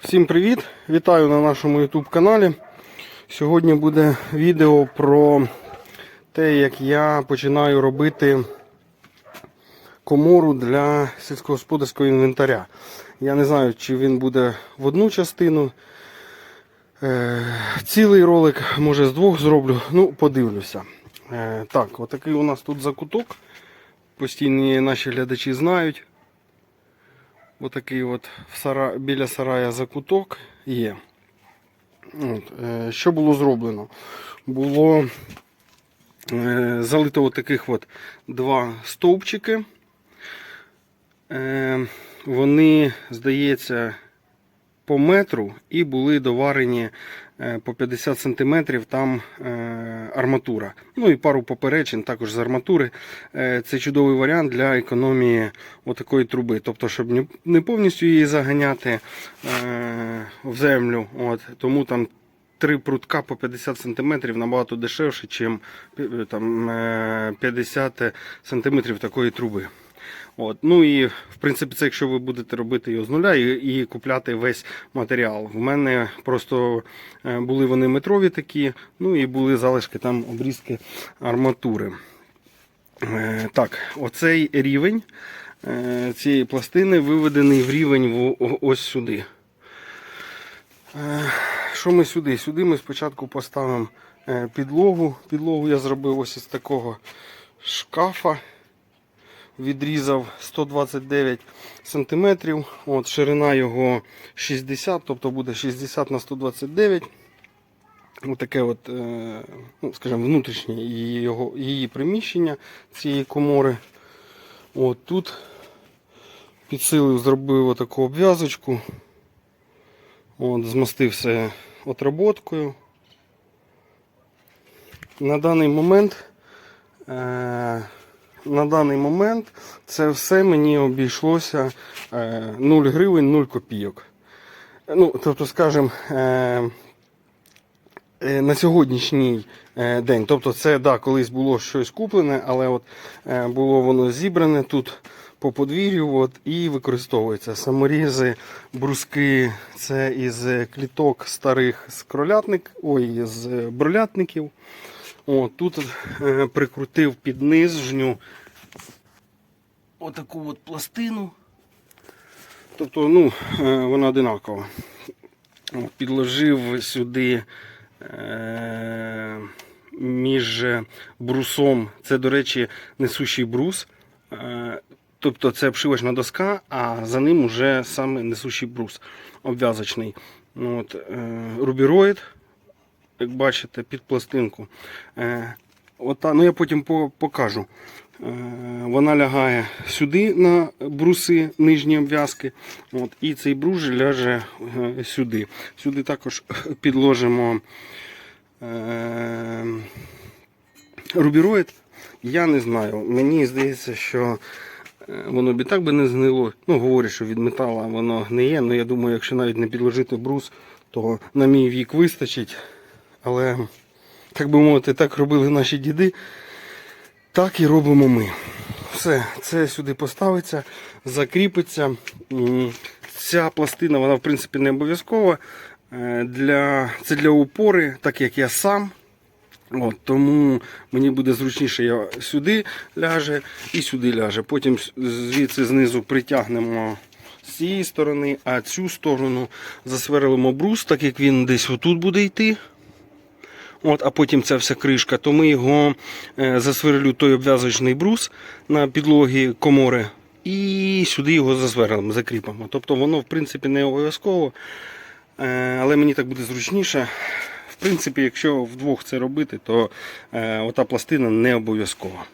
Всім привіт! Вітаю на нашому YouTube каналі. Сьогодні буде відео про те, як я починаю робити комору для сільськогосподарського інвентаря. Я не знаю, чи він буде в одну частину. Е, цілий ролик, може з двох зроблю. Ну, подивлюся. Е, так, отакий у нас тут закуток. Постійні наші глядачі знають. Отакий от сара... біля сарая закуток є. От, е, що було зроблено? Було е, залито таких от два стовпчики. Е, вони, здається, по метру і були доварені по 50 см там е, арматура. Ну і пару поперечин також з арматури. Е, Це чудовий варіант для економії отакої труби. Тобто, щоб не- повністю її заганяти е, в землю. От, тому там три прутка по 50 см набагато дешевше, ніж там, е, 50 см такої труби. От. Ну і в принципі, це якщо ви будете робити його з нуля і, і купляти весь матеріал. В мене просто е, були вони метрові такі, ну і були залишки там обрізки арматури. Е, Так, оцей рівень е, цієї пластини виведений в рівень ось сюди. Що ми сюди? Сюди ми спочатку поставимо підлогу. Підлогу я зробив ось із такого шкафа відрізав 129 см. От, ширина його 60, тобто буде 60 на 129 Отаке от, е, ну, скажімо, внутрішнє її, його, її приміщення цієї комори. От тут підсилив, зробив отаку обв'язочку. От, змастив все отработкою. На даний момент е, на даний момент це все мені обійшлося е, 0 гривень 0 копійок. Ну, тобто, скажімо, е, е, на сьогоднішній е, день. Тобто, це да, колись було щось куплене, але от е, було воно зібране тут по подвір'ю от, і використовується. Саморізи, бруски, це із кліток старих з кролятник, ой, з бролятників. О, тут е, прикрутив під нижню отаку от пластину. Тобто, ну, е, вона одинакова. Підложив сюди е, між брусом. Це, до речі, несущий брус. Е, тобто це обшивочна доска, а за ним уже саме несущий брус обв'язочний. Ну, от, е, рубіроїд як бачите, під пластинку. Е, ота, ну я потім по- покажу. Е, вона лягає сюди на бруси нижні обв'язки. От, і цей брус ляже е, сюди. Сюди також підложимо е, рубіроїд. Я не знаю. Мені здається, що воно б і так би не згнило. Ну, говорять, що від металу воно гниє. Ну, я думаю, якщо навіть не підложити брус, то на мій вік вистачить. Але, так би мовити, так робили наші діди, так і робимо ми. Все, це сюди поставиться, закріпиться. Ця пластина, вона в принципі не обов'язкова. Е, Для, це для опори, так як я сам. От, тому мені буде зручніше, я сюди ляже і сюди ляже. Потім звідси знизу притягнемо з цієї сторони, а цю сторону засверлимо брус, так як він десь отут буде йти. От, а потім ця вся кришка, то ми його е, засверлю той обв'язочний брус на підлогі комори і сюди його засверлимо, закріпимо. Тобто воно в принципі не обов'язково, е, але мені так буде зручніше. В принципі, якщо вдвох це робити, то е, ота пластина не обов'язкова.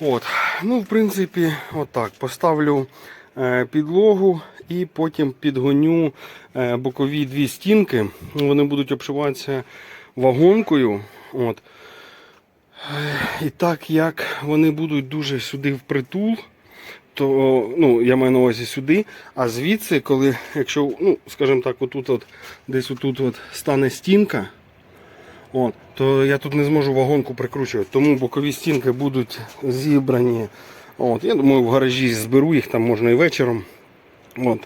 От. Ну, в принципі, отак. Поставлю підлогу і потім підгоню е, бокові дві стінки. Вони будуть обшиватися вагонкою. От. Е, І так як вони будуть дуже сюди впритул, то ну, я маю на увазі сюди, а звідси, коли, якщо, ну, скажімо так, отут от, десь отут от стане стінка, От, то я тут не зможу вагонку прикручувати, тому бокові стінки будуть зібрані. От, я думаю, в гаражі зберу їх, там можна і вечором. От.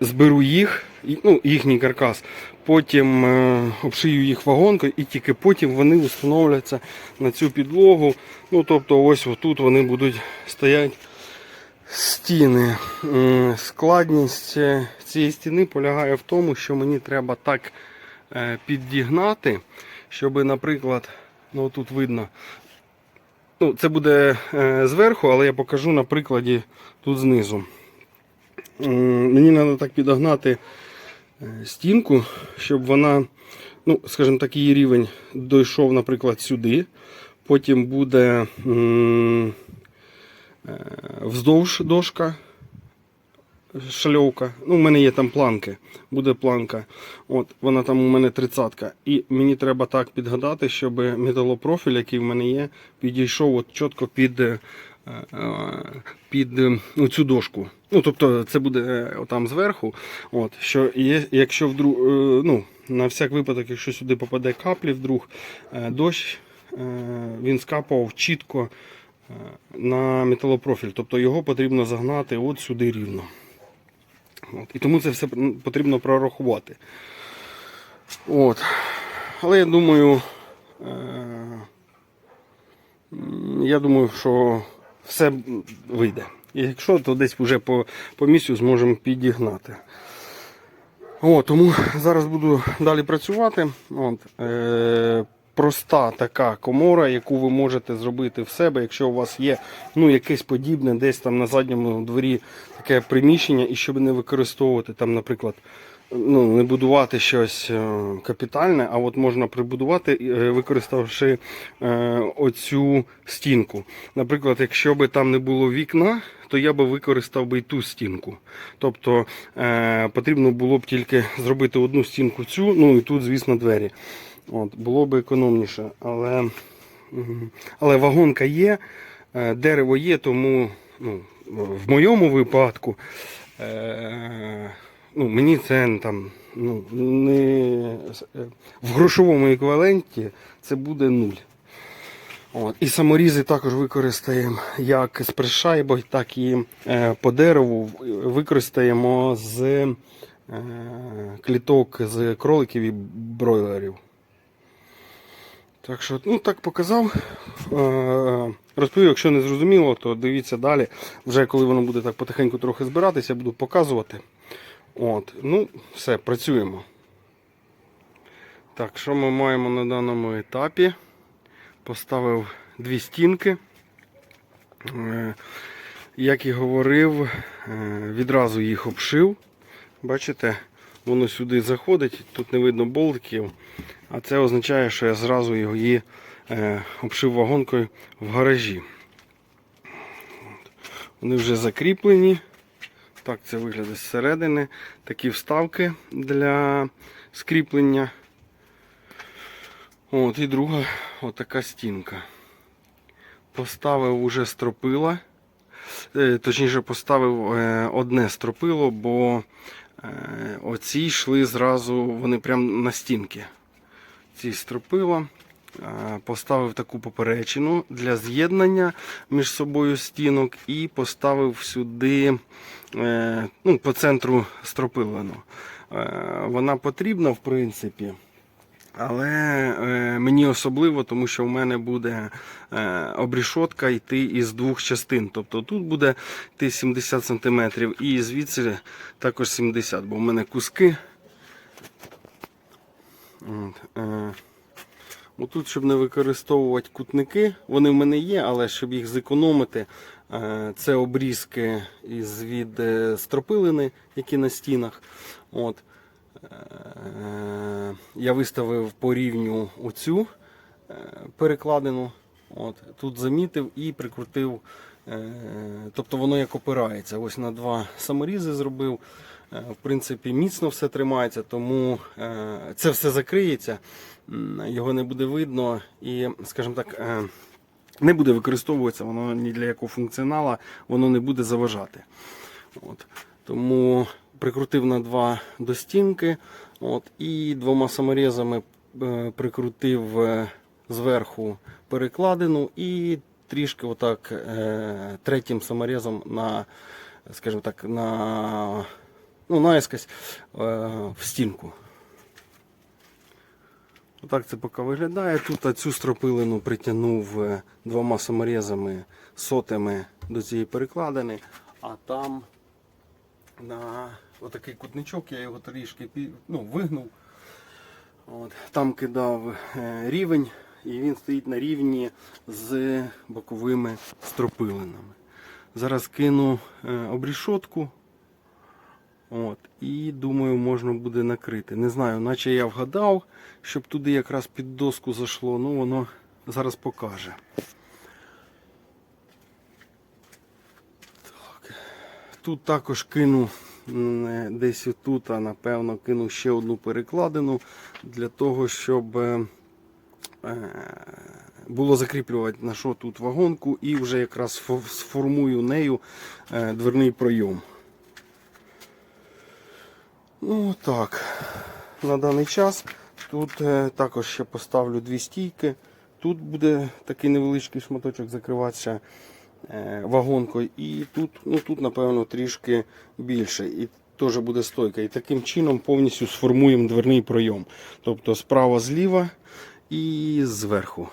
зберу їх, ну, їхній каркас, потім е, обшию їх вагонкою і тільки потім вони встановляться на цю підлогу. Ну, тобто ось тут вони будуть стояти стіни. Складність е, цієї стіни полягає в тому, що мені треба так е, підігнати, щоб, наприклад, ну тут видно, ну, це буде е, зверху, але я покажу на прикладі тут знизу. Мені треба так підогнати е, стінку, щоб вона, ну, скажімо так, її рівень дійшов, наприклад, сюди. Потім буде е, вздовж дошка, шальовка. Ну, у мене є там планки, буде планка. От, вона там у мене тридцятка. І мені треба так підгадати, щоб металопрофіль, який в мене є, підійшов от чітко під, е, е, під е, ну, цю дошку. Ну, тобто це буде отам зверху. От, що є, якщо вдруг, ну, на всяк випадок, якщо сюди попаде каплі вдруг, дощ, він скапав чітко на металопрофіль. Тобто його потрібно загнати от сюди рівно. От. І тому це все потрібно прорахувати. От. Але я думаю, е, я думаю, що все вийде. І якщо, то десь вже по, по місцю зможемо підігнати. О, тому зараз буду далі працювати. От, е, проста така комора, яку ви можете зробити в себе, якщо у вас є ну, якесь подібне, десь там на задньому дворі таке приміщення, і щоб не використовувати там, наприклад, ну, не будувати щось е, капітальне, а от можна прибудувати, е, використавши е, оцю стінку. Наприклад, якщо би там не було вікна, то я би використав би і ту стінку. Тобто потрібно було б тільки зробити одну стінку цю, ну і тут, звісно, двері. От, було б економніше. Але, але вагонка є, е, дерево є, тому ну, в моєму випадку е, ну, мені це там ну, не, е, в грошовому еквіваленті це буде нуль. От. І саморізи також використаємо як з пришайбою, так і е, по дереву використаємо з е, кліток з кроликів і бройлерів. Так що, ну так показав. Е, Розповів, якщо не зрозуміло, то дивіться далі. Вже коли воно буде так потихеньку трохи збиратися, я буду показувати. От, ну, все, працюємо. Так, що ми маємо на даному етапі? Поставив дві стінки. Е, Як і говорив, е, відразу їх обшив. Бачите, воно сюди заходить, тут не видно болтиків, а це означає, що я зразу його її е, обшив вагонкою в гаражі. Вони вже закріплені. Так це виглядає зсередини. Такі вставки для скріплення. От, і друга отака стінка. Поставив уже стропила. Е, Точніше, поставив е, одне стропило, бо оці йшли зразу, вони прямо на стінки. Ці стропила. Е, Поставив таку поперечину для з'єднання між собою стінок і поставив сюди е, ну, по центру стропилину. Е, Вона потрібна, в принципі. Але е, мені особливо, тому що в мене буде е, обрішотка йти із двох частин. Тобто тут буде йти 70 см і звідси також 70 бо в мене куски. От, е, Отут, щоб не використовувати кутники, вони в мене є, але щоб їх зекономити, е, це обрізки із від е, стропилини, які на стінах. От. Е, Я виставив по рівню оцю е, перекладину. От, тут замітив і прикрутив. е, Тобто воно як опирається. Ось на два саморізи зробив. В принципі, міцно все тримається, тому це все закриється, його не буде видно і, скажімо так, не буде використовуватися, воно ні для якого функціонала воно не буде заважати. От. Тому прикрутив на два до стінки от, і двома саморізами е, прикрутив е, зверху перекладину і трішки отак е, третім саморізом на, скажімо так, на ну, наїскось в стінку. Отак це поки виглядає. Тут цю стропилину притягнув двома саморізами сотими до цієї перекладини, а там на отакий кутничок я його трішки ну, вигнув. От, там кидав е, рівень, і він стоїть на рівні з боковими стропилинами. Зараз кину е, обрішотку. От, і думаю, можна буде накрити. Не знаю, наче я вгадав, щоб туди якраз під доску зайшло, ну воно зараз покаже. Тут також кину е, десь отут, а напевно кину ще одну перекладину для того, щоб е, е, було закріплювати на що тут вагонку і вже якраз сформую нею дверний пройом. Ну так, на даний час тут також ще поставлю дві стійки. Тут буде такий невеличкий шматочок закриватися е, вагонкою. І тут, ну, тут, напевно, трішки більше. І теж буде стойка. І таким чином повністю сформуємо дверний пройом. Тобто справа зліва і зверху.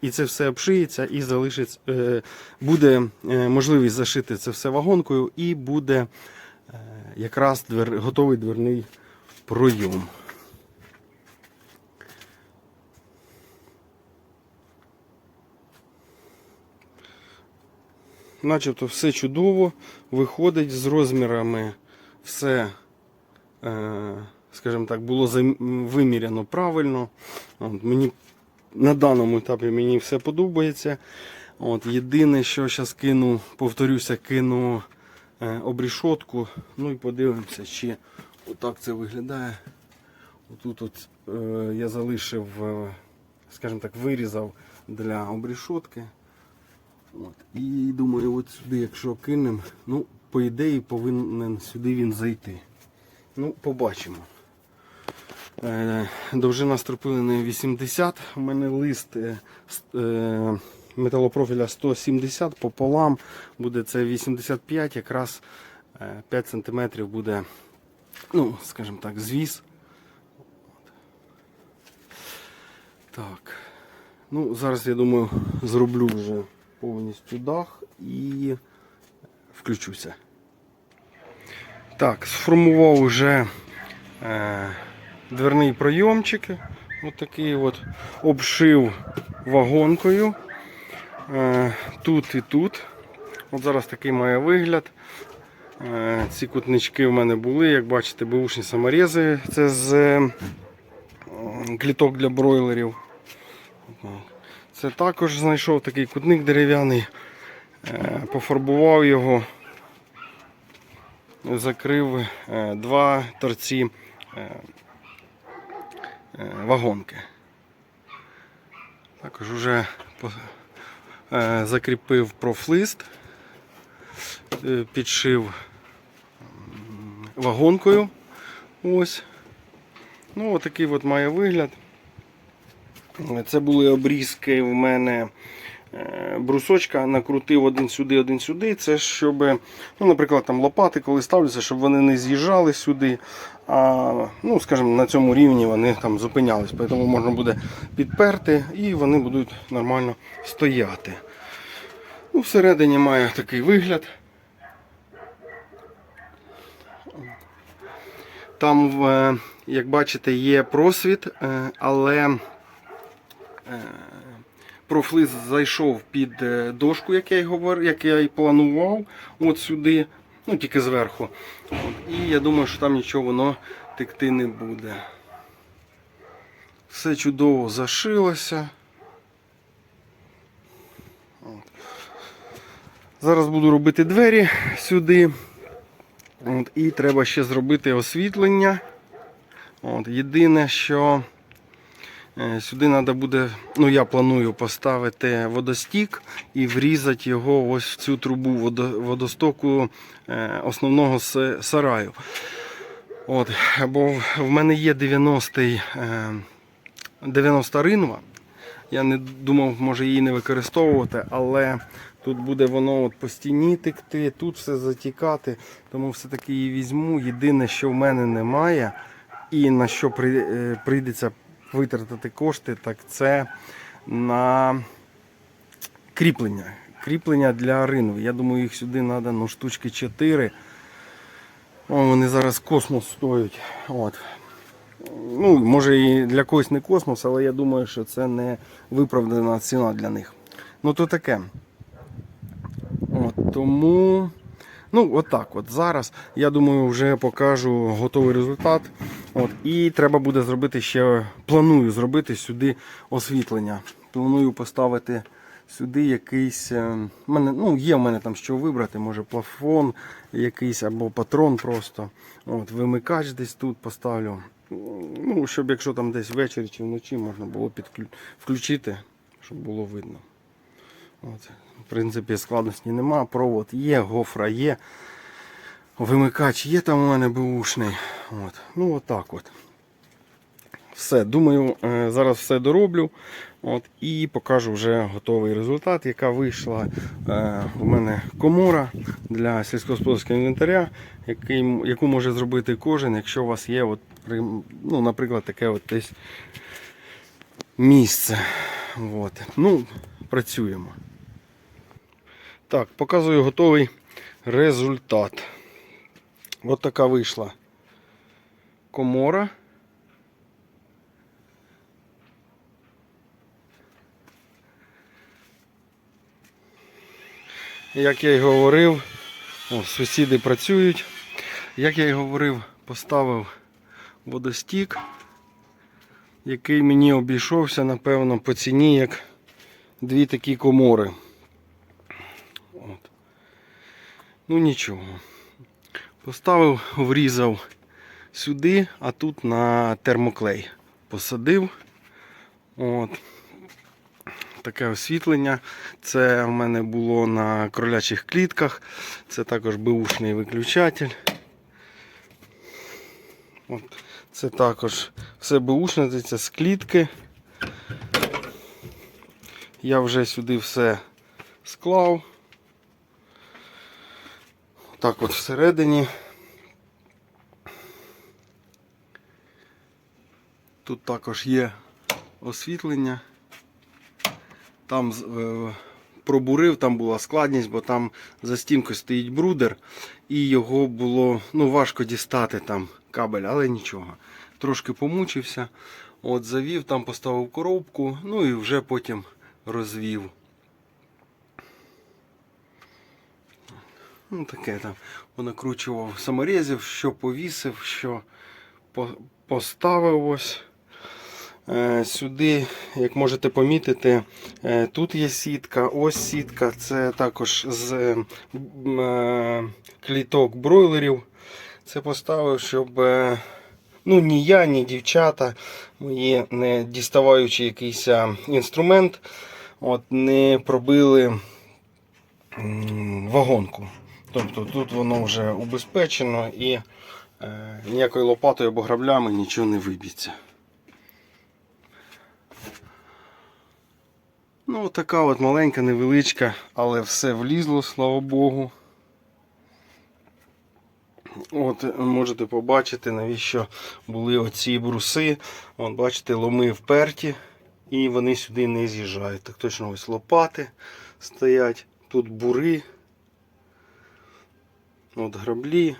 І це все обшиється і залишиться, е, буде е, можливість зашити це все вагонкою і буде якраз двер, готовий дверний пройом. Начебто все чудово, виходить з розмірами, все, е, скажімо так, було виміряно правильно. Мені на даному етапі мені все подобається. От, єдине, що зараз кину, повторюся, кину е, обрішотку. Ну і подивимося, чи отак це виглядає. Отут от, е, я залишив, е, скажімо так, вирізав для обрішотки. От. І думаю, от сюди, якщо кинемо, ну, по ідеї повинен сюди він зайти. Ну, побачимо. Е, Довжина стропилини 80. У мене лист е, е, металопрофіля 170 пополам. Буде це 85, якраз е, 5 см буде, ну, скажімо так, звіз. Так. Ну, зараз я думаю, зроблю вже повністю дах і включуся. Так, сформував вже е, дверний пройомчик. От такий от обшив вагонкою. Е, тут і тут. От зараз такий має вигляд. Е, ці кутнички в мене були, як бачите, бушні саморези. Це з е, кліток для бройлерів. Це також знайшов такий кутник дерев'яний, е, пофарбував його, закрив е, два торці е, вагонки. Також вже закріпив профлист, підшив вагонкою. Ось. Ну, отакий от має вигляд. Це були обрізки в мене е, брусочка, накрутив один сюди, один сюди. Це щоб, ну, наприклад, там лопати, коли ставляться, щоб вони не з'їжджали сюди. А ну, скажімо, на цьому рівні вони там зупинялись. Тому можна буде підперти і вони будуть нормально стояти. Ну, Всередині має такий вигляд. Там, е, як бачите, є просвіт, е, але профлис зайшов під е, дошку, як я й говорив, як я і планував, от сюди, ну тільки зверху. От, і я думаю, що там нічого воно текти не буде. Все чудово зашилося. От. Зараз буду робити двері сюди. От, і треба ще зробити освітлення. От, єдине, що е, сюди треба буде, ну я планую поставити водостік і врізати його ось в цю трубу водо- водостоку е, основного сараю. От, бо в мене є 90-й, е, 90 ринва. Я не думав, може її не використовувати, але Тут буде воно от по стіні текти, тут все затікати. Тому все-таки її візьму. Єдине, що в мене немає, і на що е, прийдеться витратити кошти, так це на кріплення. Кріплення для ринви. Я думаю, їх сюди треба ну, штучки 4. О, вони зараз космос стоять. От. Ну, може і для когось не космос, але я думаю, що це не виправдана ціна для них. Ну то таке. От, тому. Ну, от от. Зараз, я думаю, вже покажу готовий результат. От, і треба буде зробити ще, планую зробити сюди освітлення. Планую поставити сюди якийсь. е, мене, ну, є в мене там що вибрати, може плафон якийсь або патрон просто. От, вимикач десь тут поставлю. Ну, щоб якщо там десь ввечері чи вночі можна було підклю... включити, щоб було видно. От. В принципі, складності нема. Провод є, гофра є. Вимикач є там у мене бушний. От. Ну отак от. Все, думаю, е, зараз все дороблю. От, і покажу вже готовий результат, яка вийшла е, у мене комора для сільськогосподарського інвентаря, який, яку може зробити кожен, якщо у вас є, от, ну, наприклад, таке от десь місце. От. Ну, працюємо. Так, показую готовий результат. От така вийшла комора. Як я й говорив, о, сусіди працюють. Як я й говорив, поставив водостік, який мені обійшовся, напевно, по ціні як дві такі комори. От. Ну нічого. Поставив, врізав сюди, а тут на термоклей посадив. От. Таке освітлення. Це в мене було на кролячих клітках. Це також бушний виключатель. От. Це також все бушне, це з клітки. Я вже сюди все склав. Так от всередині. Тут також є освітлення. Там е, пробурив, там була складність, бо там за стінкою стоїть брудер, і його було ну, важко дістати там кабель, але нічого. Трошки помучився. От завів, там поставив коробку, ну і вже потім розвів. Ну, таке там. Понакручував саморезів, що повісив, що поставив ось. Е, Сюди, як можете помітити, е, тут є сітка, ось сітка, це також з е, кліток бройлерів. Це поставив, щоб ну, ні я, ні дівчата, мої не діставаючи якийсь інструмент, от, не пробили вагонку. Тобто тут воно вже убезпечено і е, ніякою лопатою або граблями нічого не виб'ється. Ну, така от маленька, невеличка, але все влізло, слава Богу. От можете побачити, навіщо були оці бруси. От, бачите, ломи вперті і вони сюди не з'їжджають. Так точно ось лопати стоять, тут бури, от граблі.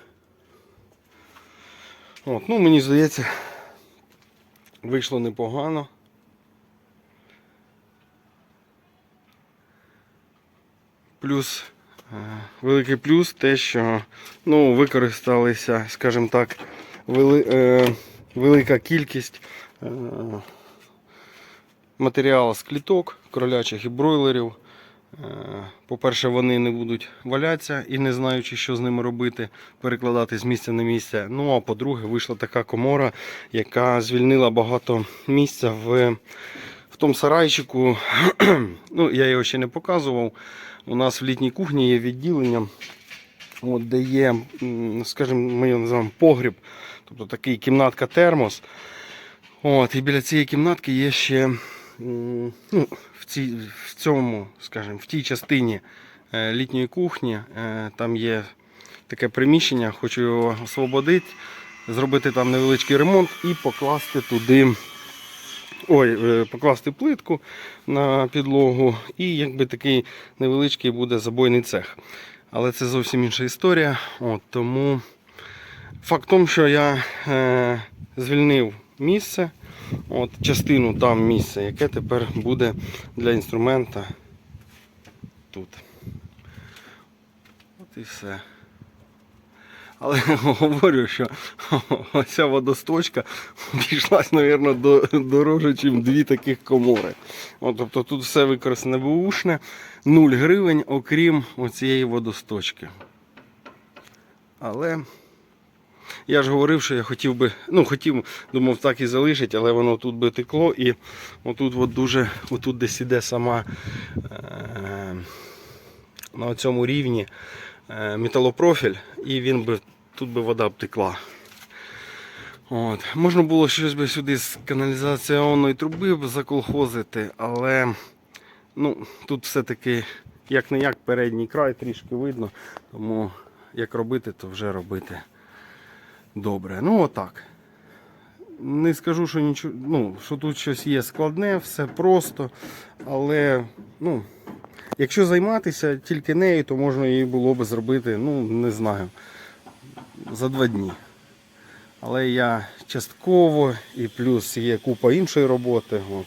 От, ну, мені здається, вийшло непогано. Плюс, е, великий плюс те, що ну, використалися, скажімо так, вели, е, велика кількість е, матеріалу з кліток, кролячих і бройлерів. Е, По-перше, вони не будуть валятися і не знаючи, що з ними робити, перекладати з місця на місце. Ну а по-друге, вийшла така комора, яка звільнила багато місця в, в тому сарайчику. ну, я його ще не показував. У нас в літній кухні є відділення, от, де є, скажімо, ми його називаємо погріб, тобто такий кімнатка термос. От, і біля цієї кімнатки є ще ну, в, цій, в цьому, скажімо, в тій частині е, літньої кухні. Е, Там є таке приміщення, хочу його освободити, зробити там невеличкий ремонт і покласти туди. Ой, е, покласти плитку на підлогу, і якби такий невеличкий буде забойний цех. Але це зовсім інша історія. От, тому факт в тому, що я е, звільнив місце, от, частину там місця, яке тепер буде для інструмента тут. От і все. Але говорю, що оця водосточка обійшлась, мабуть, до, дороже, ніж дві таких комори. От, тобто тут все використане бушне, 0 гривень, окрім оцієї водосточки. Але я ж говорив, що я хотів би, ну хотів, думав, так і залишити, але воно тут би текло і отут от дуже, отут десь іде сама е, на цьому рівні е, металопрофіль, і він би, тут би вода б текла. От. Можна було щось би сюди з каналізаційної труби б заколхозити, але ну, тут все-таки як не як передній край трішки видно, тому як робити, то вже робити добре. Ну отак. Не скажу, що нічого, ну, що тут щось є складне, все просто, але ну, якщо займатися тільки нею, то можна її було би зробити, ну, не знаю, за два дні. Але я частково і плюс є купа іншої роботи. От.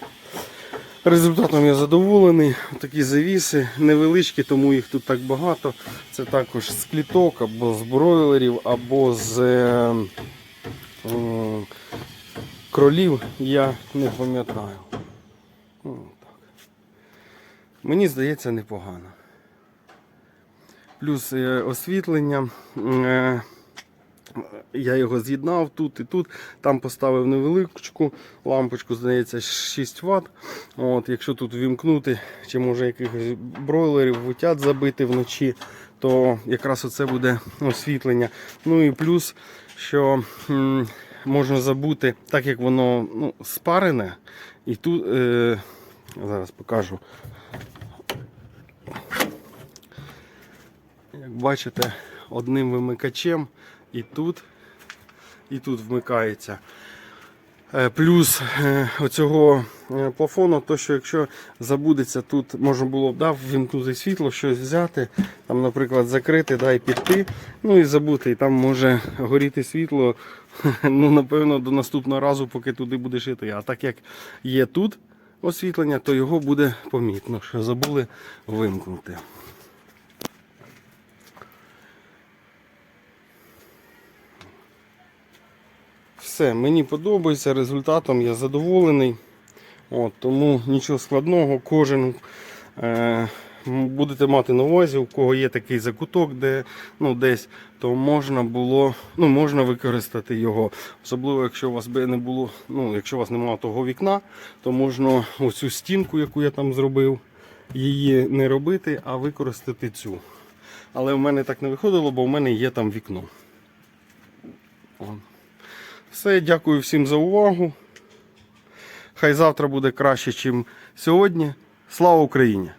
Результатом я задоволений. Такі завіси невеличкі, тому їх тут так багато. Це також з кліток або з бройлерів, або з е, е, кролів. Я не пам'ятаю. Ну. Мені здається непогано. Плюс е, освітлення. Е, я його з'єднав тут і тут. Там поставив невеличку лампочку, здається, 6 Вт. От, якщо тут вімкнути, чи може якихось бройлерів в утят забити вночі, то якраз оце буде освітлення. Ну і плюс, що можна забути, так як воно ну, спарене, і тут е, зараз покажу. Як бачите, одним вимикачем і тут, і тут вмикається. Е, Плюс е, оцього е, плафону, то що якщо забудеться, тут можна було б да, ввімкнути світло, щось взяти, там, наприклад, закрити да, і піти, ну і забути, і там може горіти світло, ну, напевно, до наступного разу, поки туди будеш йти. А так як є тут освітлення, то його буде помітно, що забули вимкнути. Все, мені подобається, результатом я задоволений. От, тому нічого складного, кожен е, будете мати на увазі, у кого є такий закуток, де ну, десь, то можна було, ну, можна використати його. Особливо, якщо у вас би не було, ну, якщо у вас немає того вікна, то можна оцю стінку, яку я там зробив, її не робити, а використати цю. Але в мене так не виходило, бо в мене є там вікно. О. Все, дякую всім за увагу. Хай завтра буде краще, ніж сьогодні. Слава Україні!